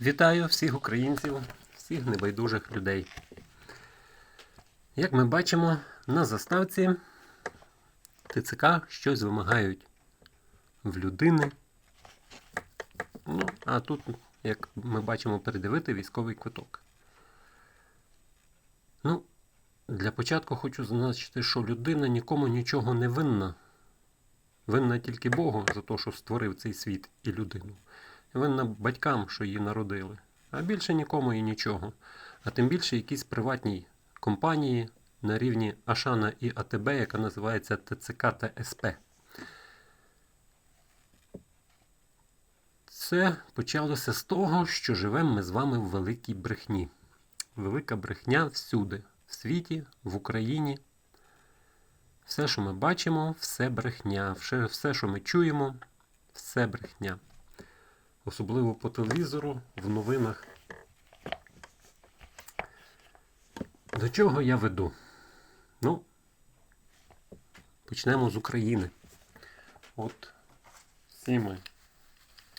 Вітаю всіх українців, всіх небайдужих людей. Як ми бачимо, на заставці ТЦК щось вимагають в людини. Ну, а тут, як ми бачимо, передивити військовий квиток. Ну, для початку хочу зазначити, що людина нікому нічого не винна. Винна тільки Богу за те, що створив цей світ і людину. Винна батькам, що її народили. А більше нікому і нічого. А тим більше якійсь приватній компанії на рівні Ашана і АТБ, яка називається ТЦК та СП. Це почалося з того, що живемо ми з вами в великій брехні. Велика брехня всюди, в світі, в Україні. Все, що ми бачимо, все брехня. Все, все що ми чуємо, все брехня. Особливо по телевізору, в новинах. До чого я веду? Ну, почнемо з України. От всі ми,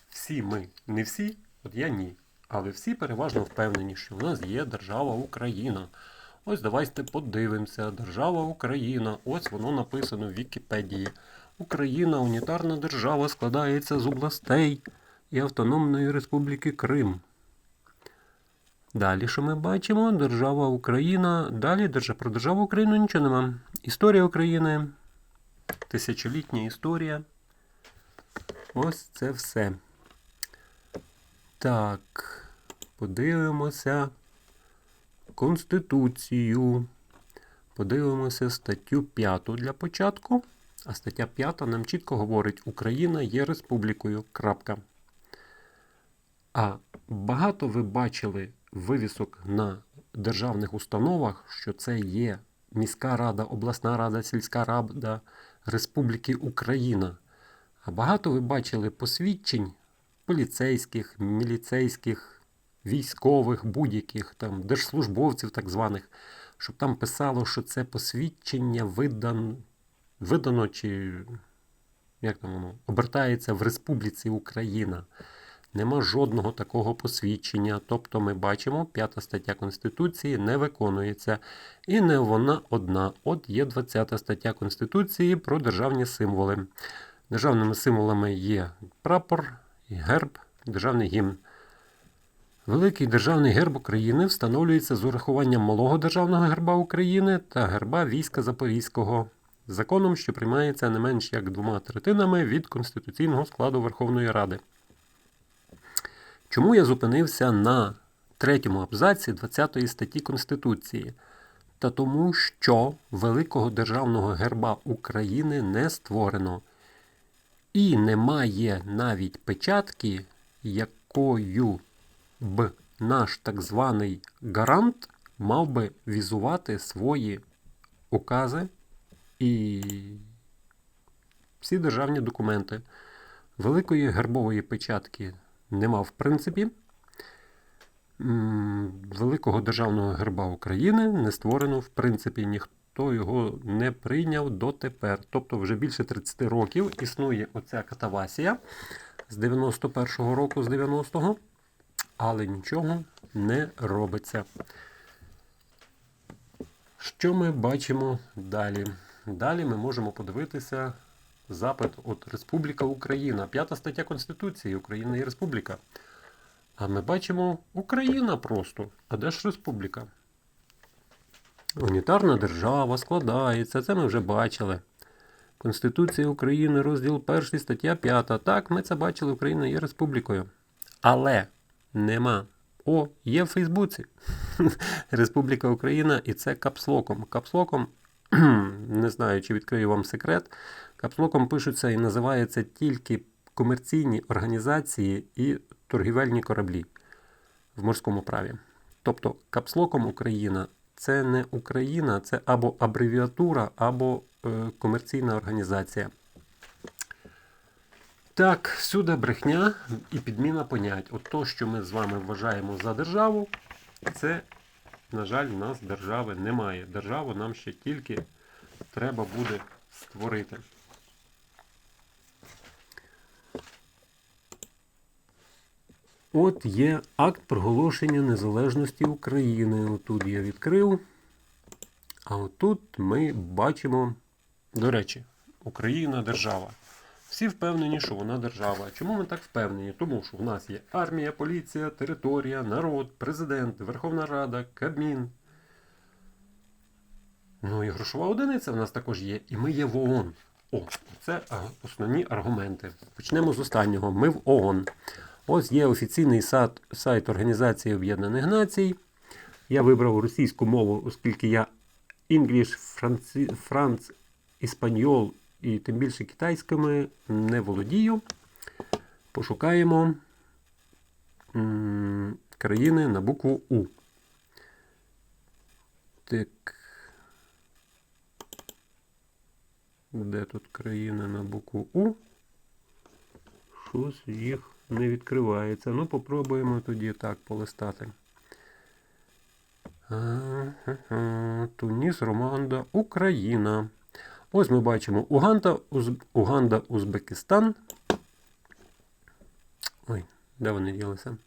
всі ми, не всі, от я ні. Але всі переважно впевнені, що в нас є держава Україна. Ось давайте подивимося. Держава Україна. Ось воно написано в Вікіпедії. Україна унітарна держава складається з областей і Автономної Республіки Крим. Далі, що ми бачимо? Держава Україна. Далі про державу Україну нічого нема. Історія України. Тисячолітня історія. Ось це все. Так, подивимося Конституцію. Подивимося статтю 5 для початку. А стаття 5 нам чітко говорить: Україна є республікою. Крапка. А багато ви бачили вивісок на державних установах, що це є міська рада, обласна рада, сільська рада Республіки Україна. А багато ви бачили посвідчень поліцейських, міліцейських, військових, будь-яких там держслужбовців, так званих, щоб там писало, що це посвідчення видан, видано чи як там воно, обертається в Республіці Україна. Нема жодного такого посвідчення. Тобто ми бачимо, п'ята стаття Конституції не виконується. І не вона одна. От є 20 стаття Конституції про державні символи. Державними символами є прапор, герб, державний гімн. Великий державний герб України встановлюється з урахуванням малого державного герба України та герба війська Запорізького. Законом, що приймається не менш як двома третинами від конституційного складу Верховної Ради. Чому я зупинився на третьому абзаці 20 статті Конституції? Та тому, що великого державного герба України не створено. І немає навіть печатки, якою б наш так званий гарант мав би візувати свої укази і всі державні документи. Великої гербової печатки нема в принципі. Великого державного герба України не створено в принципі. Ніхто його не прийняв дотепер. Тобто вже більше 30 років існує оця катавасія з 91-го року, з 90-го, але нічого не робиться. Що ми бачимо далі? Далі ми можемо подивитися запит от Республіка Україна, п'ята стаття Конституції Україна є Республіка. А ми бачимо Україна просто. А де ж Республіка? Унітарна держава складається, це ми вже бачили. Конституція України, розділ 1, стаття 5. Так, ми це бачили, Україна є республікою. Але нема. О, є в Фейсбуці. Республіка Україна, і це капслоком. Капслоком, не знаю, чи відкрию вам секрет. Капслоком пишуться і називаються тільки комерційні організації і торгівельні кораблі в морському праві. Тобто капслоком Україна це не Україна, це або абревіатура, або е, комерційна організація. Так, всюди брехня і підміна понять. От то, що ми з вами вважаємо за державу, це, на жаль, в нас держави немає. Державу нам ще тільки треба буде створити. От є акт проголошення незалежності України. Отут я відкрив. А отут ми бачимо, до речі, Україна держава. Всі впевнені, що вона держава. Чому ми так впевнені? Тому що в нас є армія, поліція, територія, народ, президент, Верховна Рада, Кабмін. Ну і грошова одиниця в нас також є. І ми є в ООН. О, це основні аргументи. Почнемо з останнього. Ми в ООН. Ось є офіційний сайт, Організації Об'єднаних Націй. Я вибрав російську мову, оскільки я English, Франц, Іспаньол і тим більше китайськими не володію. Пошукаємо країни на букву У. Так. Де тут країна на букву У? Щось їх не відкривається. Ну, попробуємо тоді так полистати. Туніс, Романда, Україна. Ось ми бачимо Уганда, Уз... Уганда, Узбекистан. Ой, де вони ділися?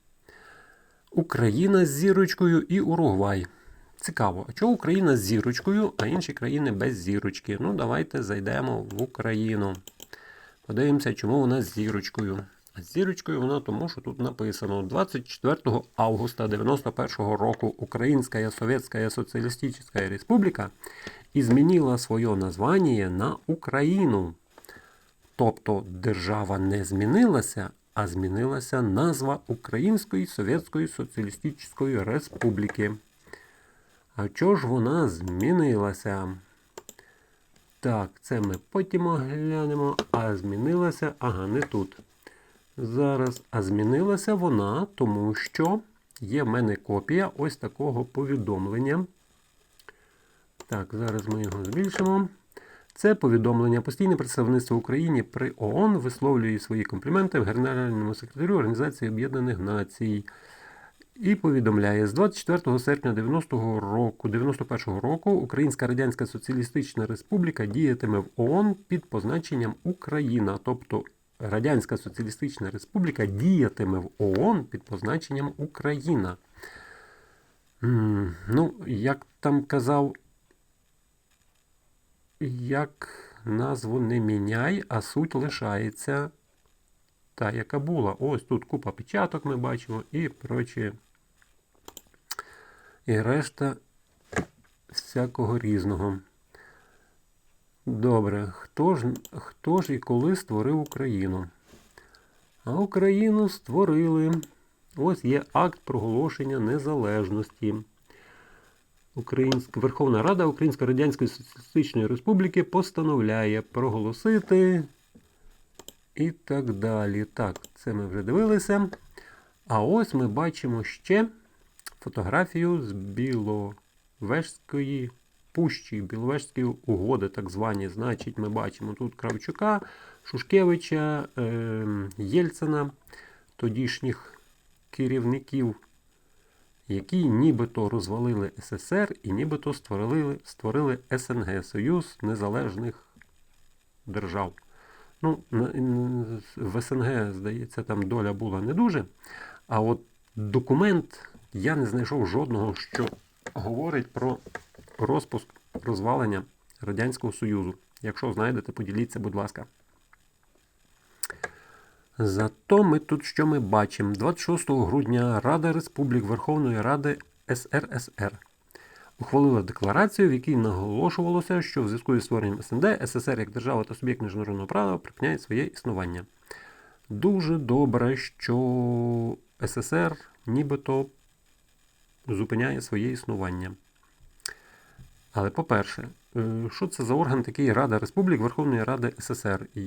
Україна з зірочкою і Уругвай. Цікаво, а чого Україна з зірочкою, а інші країни без зірочки? Ну, давайте зайдемо в Україну. Подивимося, чому вона з зірочкою. Зірочкою вона тому, що тут написано 24 августа 91 року Українська Совєтська Соціалістична Республіка изменила своє названня на Україну. Тобто держава не змінилася, а змінилася назва Української Совєтської Соціалістичної Республіки. А чого ж вона змінилася? Так, це ми потім оглянемо. А змінилася, ага, не тут. Зараз, а змінилася вона, тому що є в мене копія ось такого повідомлення. Так, зараз ми його збільшимо. Це повідомлення. Постійне представництво Україні при ООН висловлює свої компліменти в Генеральному секретарю Організації Об'єднаних Націй. І повідомляє, з 24 серпня 90 року, 91 року Українська Радянська Соціалістична Республіка діятиме в ООН під позначенням Україна. Тобто Радянська Соціалістична Республіка діятиме в ООН під позначенням Україна. Ну, як там казав, як назву не міняй, а суть лишається та, яка була. Ось тут купа печаток ми бачимо і прочі. І решта всякого різного. Добре, хто ж, хто ж і коли створив Україну? А Україну створили. Ось є акт проголошення незалежності. Українська Верховна Рада Української Радянської Соціалістичної Республіки постановляє проголосити і так далі. Так, це ми вже дивилися. А ось ми бачимо ще фотографію з Біловежської пущі, Біловежської угоди, так звані. Значить, ми бачимо тут Кравчука, Шушкевича, е, Єльцина, тодішніх керівників, які нібито розвалили СССР і нібито створили, створили СНГ Союз Незалежних Держав. Ну, В СНГ, здається, там доля була не дуже. А от документ я не знайшов жодного, що говорить про розпуск розвалення Радянського Союзу. Якщо знайдете, поділіться, будь ласка. Зато ми тут що ми бачимо? 26 грудня Рада Республік Верховної Ради СРСР ухвалила декларацію, в якій наголошувалося, що в зв'язку зі створенням СНД СССР як держава та суб'єкт міжнародного права припиняє своє існування. Дуже добре, що СССР нібито зупиняє своє існування. Але, по-перше, е, що це за орган такий Рада Республік Верховної Ради СССР? І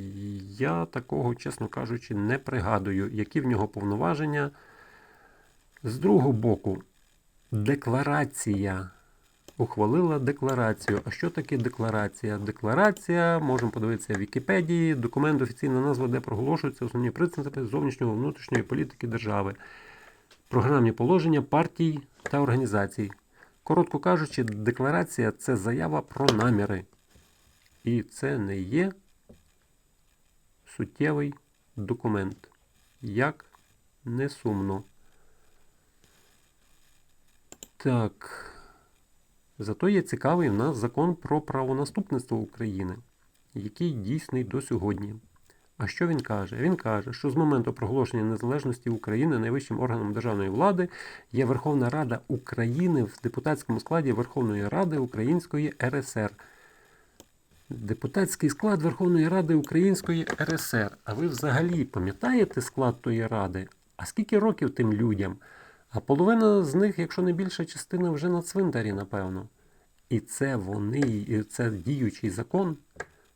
я такого, чесно кажучи, не пригадую, які в нього повноваження. З другого боку, декларація. Ухвалила декларацію. А що таке декларація? Декларація, можемо подивитися в Вікіпедії, документ офіційна назва, де проголошуються основні принципи зовнішнього внутрішньої політики держави, програмні положення партій та організацій. Коротко кажучи, декларація це заява про наміри. І це не є суттєвий документ, як не сумно. Так. Зато є цікавий в нас закон про правонаступництво України, який дійсний до сьогодні. А що він каже? Він каже, що з моменту проголошення незалежності України найвищим органом державної влади є Верховна Рада України в депутатському складі Верховної Ради Української РСР. Депутатський склад Верховної Ради Української РСР. А ви взагалі пам'ятаєте склад тої ради? А скільки років тим людям? А половина з них, якщо не більша частина, вже на цвинтарі, напевно. І це вони, і це діючий закон.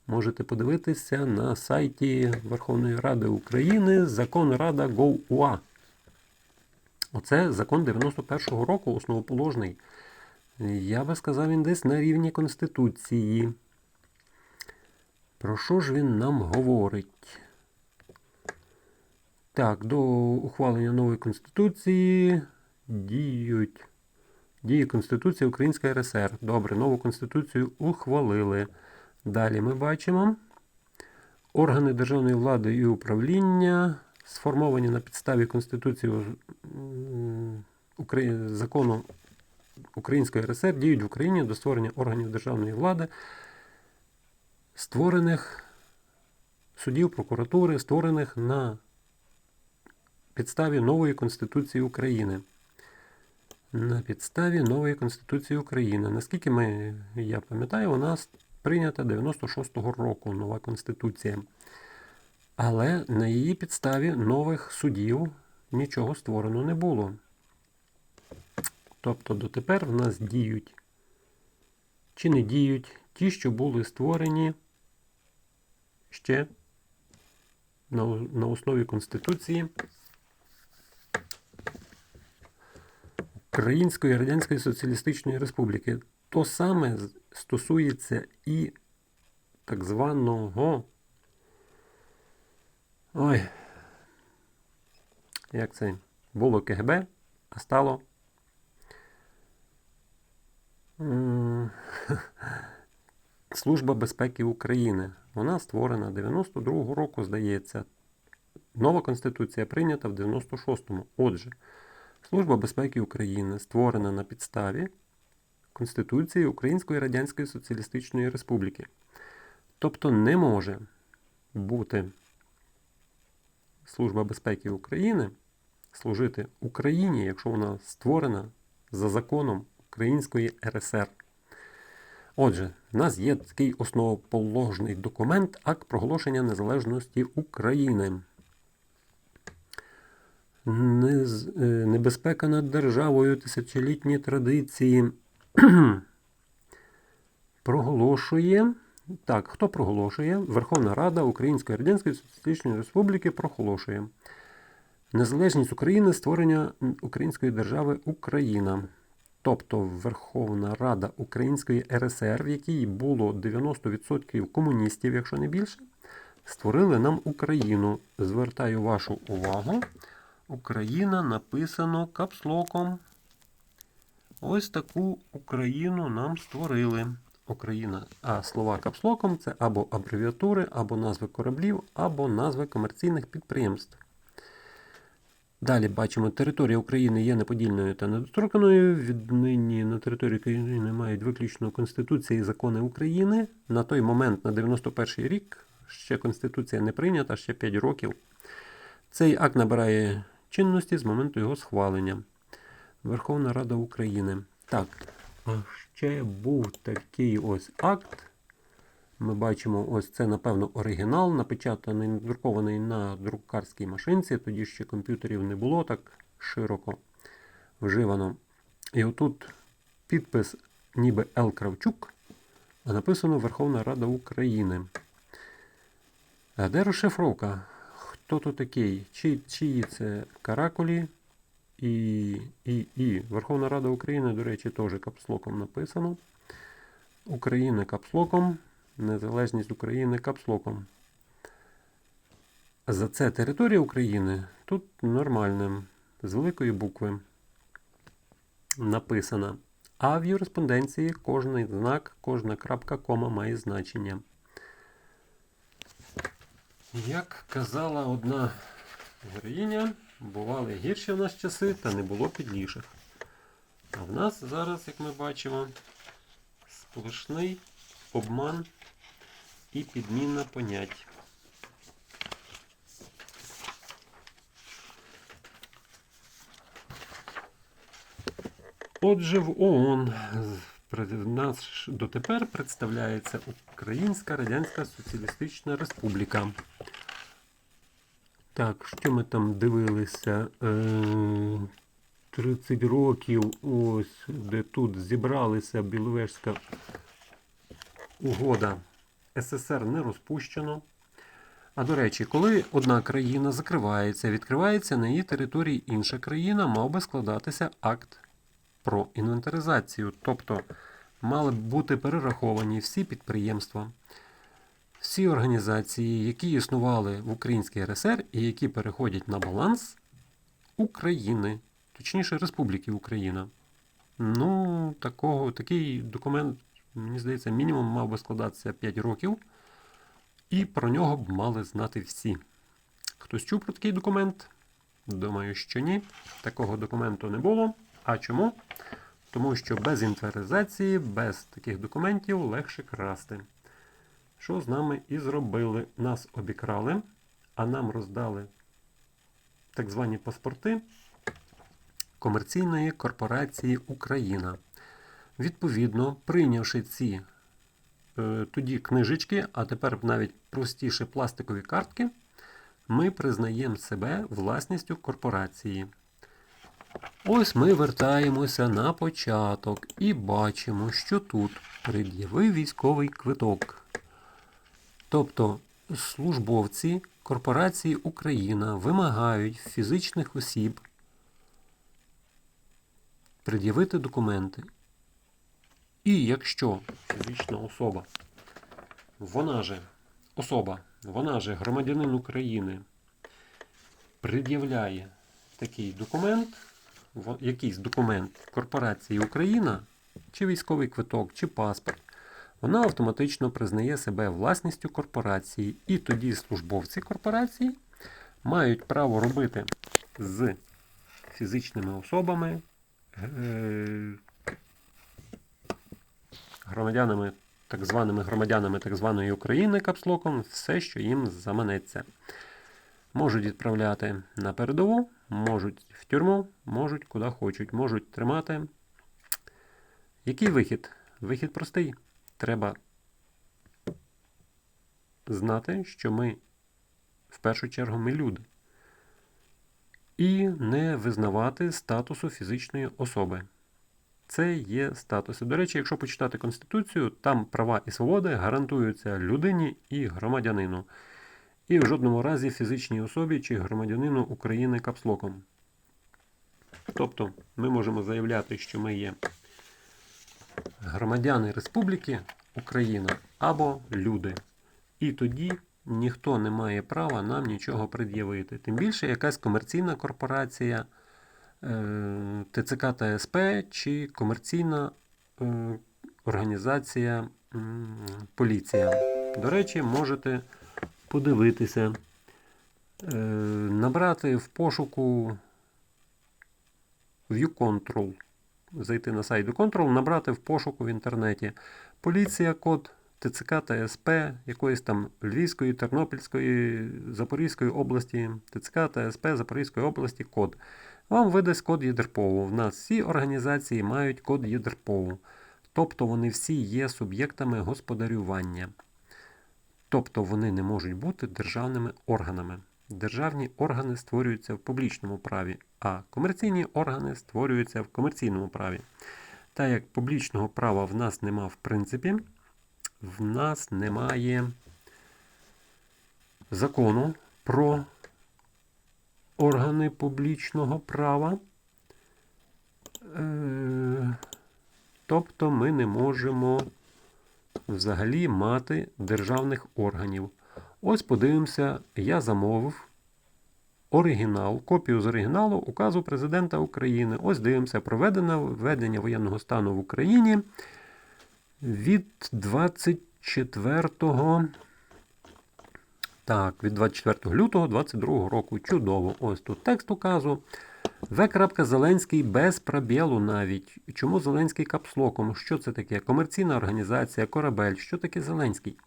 Можете подивитися на сайті Верховної Ради України Закон Рада ГОУА. Оце закон 91-го року, основоположний. Я би сказав, він десь на рівні Конституції. Про що ж він нам говорить? Так, до ухвалення нової Конституції діють. Діє Конституція Українська РСР. Добре, нову Конституцію ухвалили. Далі ми бачимо органи державної влади і управління, сформовані на підставі Конституції закону Української РСР, діють в Україні до створення органів державної влади, створених судів, прокуратури, створених на підставі нової Конституції України. На підставі нової Конституції України. Наскільки ми, я пам'ятаю, у нас прийнята 96-го року нова Конституція. Але на її підставі нових судів нічого створено не було. Тобто дотепер в нас діють чи не діють ті, що були створені ще на, основі Конституції Української Радянської Соціалістичної Республіки. То саме стосується і так званого. Ой. Як це? Було КГБ, а стало. Служба безпеки України. Вона створена 92-го року, здається. Нова Конституція прийнята в 96-му. Отже, Служба безпеки України створена на підставі Конституції Української Радянської Соціалістичної Республіки. Тобто не може бути Служба безпеки України служити Україні, якщо вона створена за законом Української РСР. Отже, в нас є такий основоположний документ Акт проголошення незалежності України. Е, Небезпека над державою, тисячолітні традиції. проголошує. Так, хто проголошує? Верховна Рада Української Радянської Соціалістичної Республіки проголошує. Незалежність України створення Української держави Україна. Тобто Верховна Рада Української РСР, в якій було 90% комуністів, якщо не більше, створили нам Україну. Звертаю вашу увагу. Україна написано капслоком. Ось таку Україну нам створили. Україна. А слова капслоком це або абревіатури, або назви кораблів, або назви комерційних підприємств. Далі бачимо, територія України є неподільною та недоторканою. Віднині на території України мають виключно Конституція і закони України. На той момент, на 91-й рік, ще Конституція не прийнята, ще 5 років. Цей акт набирає чинності з моменту його схвалення. Верховна Рада України. Так, а ще був такий ось акт. Ми бачимо, ось це, напевно, оригінал, напечатаний, надрукований на друкарській машинці. Тоді ще комп'ютерів не було так широко вживано. І отут підпис ніби Л. Кравчук, а написано Верховна Рада України. А де розшифровка? Хто тут такий? Чи, чиї це каракулі? І, і, і. Верховна Рада України, до речі, теж капслоком написано. Україна капслоком. Незалежність України капслоком. За це територія України тут нормальним, з великої букви написана. А в юриспонденції кожний знак, кожна крапка, кома має значення. Як казала одна героїня, Бували гірші в нас часи, та не було підліших. А в нас зараз, як ми бачимо, сплошний обман і підміна понять. Отже, в ООН нас дотепер представляється Українська Радянська Соціалістична Республіка. Так, що ми там дивилися? Е, 30 років, ось де тут зібралися Біловежська угода. СССР не розпущено. А до речі, коли одна країна закривається, відкривається на її території інша країна, мав би складатися акт про інвентаризацію. Тобто мали б бути перераховані всі підприємства, всі організації, які існували в Українській РСР і які переходять на баланс України, точніше Республіки Україна. Ну, такого, такий документ, мені здається, мінімум мав би складатися 5 років, і про нього б мали знати всі. Хтось чув про такий документ? Думаю, що ні. Такого документу не було. А чому? Тому що без інвентаризації, без таких документів легше красти. Що з нами і зробили? Нас обікрали, а нам роздали так звані паспорти комерційної корпорації Україна. Відповідно, прийнявши ці е, тоді книжечки, а тепер навіть простіше пластикові картки, ми признаємо себе власністю корпорації. Ось ми вертаємося на початок і бачимо, що тут пред'явив військовий квиток. Тобто службовці корпорації Україна вимагають фізичних осіб пред'явити документи. І якщо фізична особа, вона же особа, вона же громадянин України пред'являє такий документ, якийсь документ корпорації Україна, чи військовий квиток, чи паспорт, вона автоматично признає себе власністю корпорації. І тоді службовці корпорації мають право робити з фізичними особами, е, громадянами, так званими громадянами так званої України капслоком, все, що їм заманеться. Можуть відправляти на передову, можуть в тюрму, можуть куди хочуть, можуть тримати. Який вихід? Вихід простий. Треба знати, що ми в першу чергу ми люди. І не визнавати статусу фізичної особи. Це є статуси. До речі, якщо почитати Конституцію, там права і свободи гарантуються людині і громадянину. І в жодному разі фізичній особі чи громадянину України капслоком. Тобто ми можемо заявляти, що ми є громадяни Республіки Україна або люди. І тоді ніхто не має права нам нічого пред'явити. Тим більше якась комерційна корпорація, е, ТЦК та СП чи комерційна е, організація поліція. До речі, можете подивитися, е, набрати в пошуку ViewControl. Зайти на сайт ViewControl, набрати в пошуку в інтернеті поліція, код ТЦК та СП якоїсь там Львівської, Тернопільської, Запорізької області, ТЦК та СП Запорізької області код. Вам видасть код ЄДРПОВу. В нас всі організації мають код ЄДРПОВу. Тобто вони всі є суб'єктами господарювання. Тобто вони не можуть бути державними органами. Державні органи створюються в публічному праві, а комерційні органи створюються в комерційному праві. Так як публічного права в нас нема в принципі, в нас немає закону про органи публічного права. Е, Тобто ми не можемо взагалі мати державних органів. Ось подивимося, я замовив оригінал, копію з оригіналу указу президента України. Ось дивимося, проведено введення воєнного стану в Україні від 24 Так, від 24 лютого 22 року. Чудово. Ось тут текст указу. В. Зеленський без пробілу навіть. Чому Зеленський капслоком? Що це таке? Комерційна організація, корабель. Що таке Зеленський?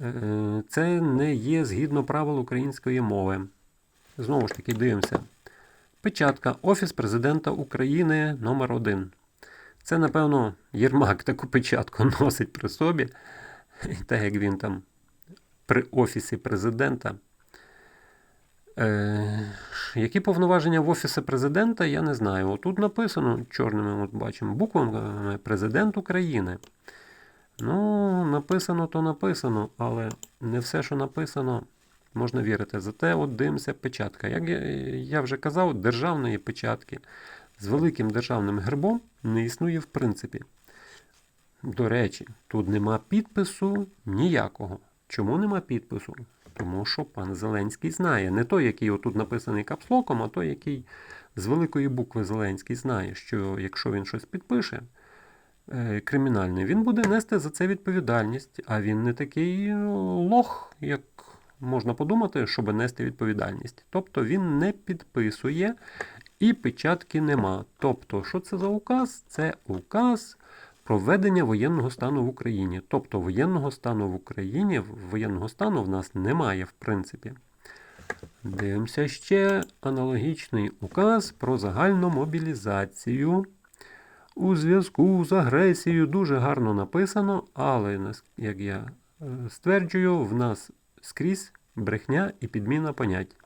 Е, Це не є згідно правил української мови. Знову ж таки, дивимося. Печатка Офіс президента України номер 1 Це, напевно, Єрмак таку печатку носить при собі. Так як він там при Офісі президента. Е, які повноваження в Офісі президента, я не знаю. Отут написано чорними, от бачимо, буквами Президент України. Ну, написано, то написано, але не все, що написано, можна вірити. Зате от дивимося печатка. Як я, вже казав, державної печатки з великим державним гербом не існує в принципі. До речі, тут нема підпису ніякого. Чому нема підпису? Тому що пан Зеленський знає. Не той, який отут написаний капслоком, а той, який з великої букви Зеленський знає, що якщо він щось підпише е, кримінальне, він буде нести за це відповідальність. А він не такий ну, лох, як можна подумати, щоб нести відповідальність. Тобто він не підписує і печатки нема. Тобто, що це за указ? Це указ про введення воєнного стану в Україні. Тобто воєнного стану в Україні, воєнного стану в нас немає, в принципі. Дивимося ще аналогічний указ про загальну мобілізацію. У зв'язку з агресією дуже гарно написано, але, як я е, стверджую, в нас скрізь брехня і підміна понять.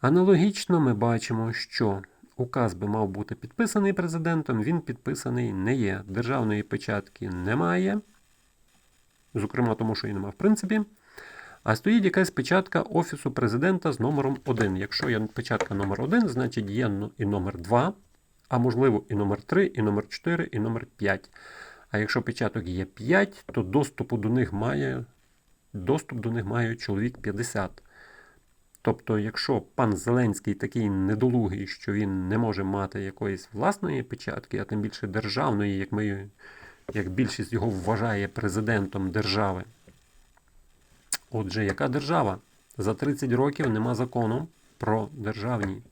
Аналогічно ми бачимо, що указ би мав бути підписаний президентом, він підписаний не є. Державної печатки немає. Зокрема, тому що її немає в принципі. А стоїть якась печатка Офісу президента з номером 1. Якщо є печатка номер 1, значить є і номер 2, а можливо і номер 3, і номер 4, і номер 5. А якщо печаток є 5, то доступу до них має доступ до них має чоловік 50. Тобто, якщо пан Зеленський такий недолугий, що він не може мати якоїсь власної печатки, а тим більше державної, як ми, як більшість його вважає президентом держави. Отже, яка держава? За 30 років нема закону про державні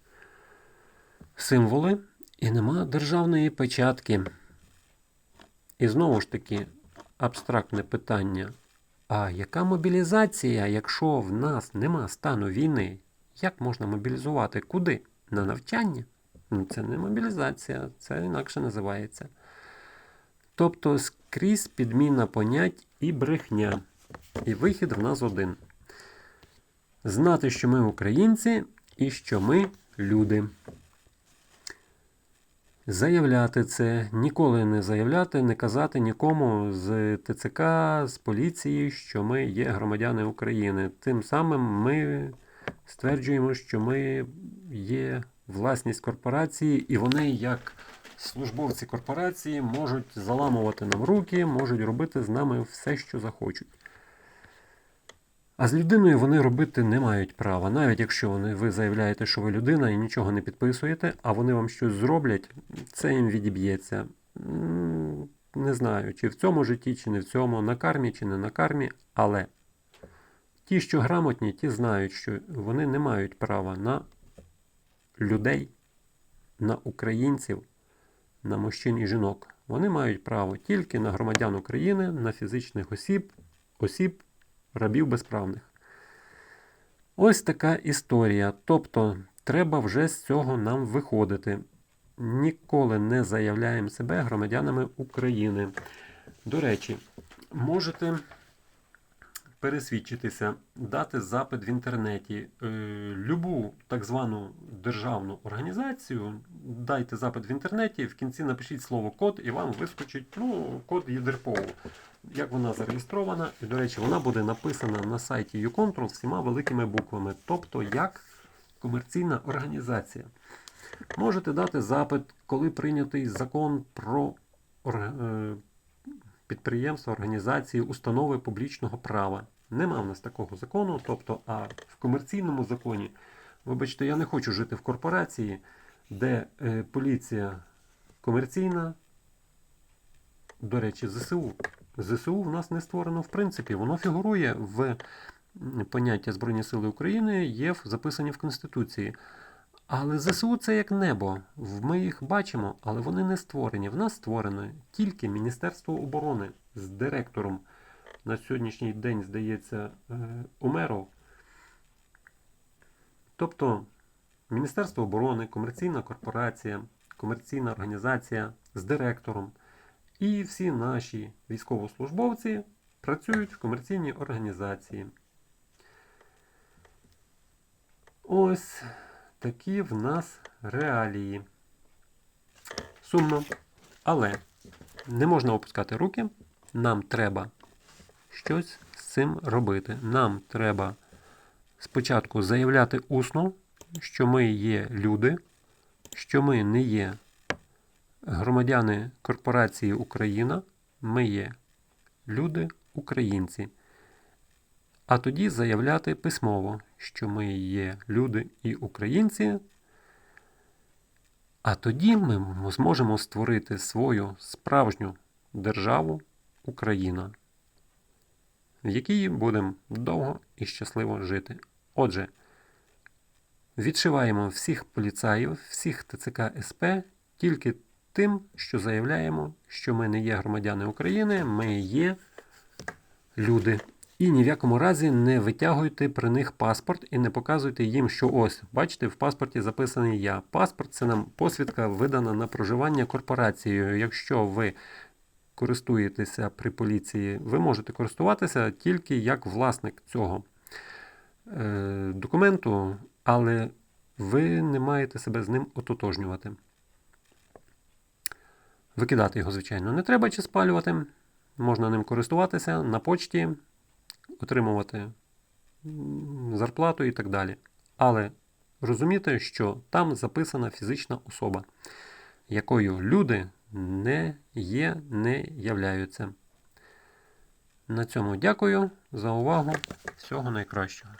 символи і нема державної печатки. І знову ж таки, абстрактне питання. А яка мобілізація, якщо в нас нема стану війни? Як можна мобілізувати? Куди? На навчання? Ну, Це не мобілізація, це інакше називається. Тобто скрізь підміна понять і брехня. І вихід в нас один. Знати, що ми українці і що ми люди. Заявляти це, ніколи не заявляти, не казати нікому з ТЦК, з поліції, що ми є громадяни України. Тим самим ми стверджуємо, що ми є власність корпорації, і вони, як службовці корпорації, можуть заламувати нам руки, можуть робити з нами все, що захочуть. А з людиною вони робити не мають права. Навіть якщо вони, ви заявляєте, що ви людина і нічого не підписуєте, а вони вам щось зроблять, це їм відіб'ється. Не знаю, чи в цьому житті, чи не в цьому, на кармі, чи не на кармі, але ті, що грамотні, ті знають, що вони не мають права на людей, на українців, на мужчин і жінок. Вони мають право тільки на громадян України, на фізичних осіб, осіб рабів безправних. Ось така історія. Тобто, треба вже з цього нам виходити. Ніколи не заявляємо себе громадянами України. До речі, можете пересвідчитися, дати запит в інтернеті, е, любу так звану державну організацію, дайте запит в інтернеті, в кінці напишіть слово код і вам вискочить ну, код ЄДРПО. Як вона зареєстрована, і, до речі, вона буде написана на сайті YouControl всіма великими буквами, тобто як комерційна організація. Можете дати запит, коли прийнятий закон про е, підприємства, організації, установи публічного права. Нема в нас такого закону. Тобто, а в комерційному законі, вибачте, я не хочу жити в корпорації, де е, поліція комерційна, до речі, ЗСУ. ЗСУ в нас не створено в принципі, воно фігурує в поняття Збройні Сили України є записані в Конституції. Але ЗСУ це як небо. Ми їх бачимо, але вони не створені. В нас створено тільки Міністерство оборони з директором. На сьогоднішній день, здається, е, Умеров. Тобто Міністерство оборони, комерційна корпорація, комерційна організація з директором. І всі наші військовослужбовці працюють в комерційній організації. Ось такі в нас реалії. Сумно. Але не можна опускати руки. Нам треба щось з цим робити. Нам треба спочатку заявляти усно, що ми є люди, що ми не є громадяни корпорації Україна, ми є люди українці. А тоді заявляти письмово, що ми є люди і українці. А тоді ми зможемо створити свою справжню державу Україна, в якій будемо довго і щасливо жити. Отже, відшиваємо всіх поліцаїв, всіх ТЦК СП тільки тим, що заявляємо, що ми не є громадяни України, ми є люди. І ні в якому разі не витягуйте при них паспорт і не показуйте їм, що ось, бачите, в паспорті записаний я. Паспорт це нам посвідка видана на проживання корпорацією. Якщо ви користуєтеся при поліції, ви можете користуватися тільки як власник цього е, документу, але ви не маєте себе з ним ототожнювати. Викидати його, звичайно, не треба чи спалювати. Можна ним користуватися на почті, отримувати зарплату і так далі. Але розуміти, що там записана фізична особа, якою люди не є, не являються. На цьому дякую за увагу. Всього найкращого.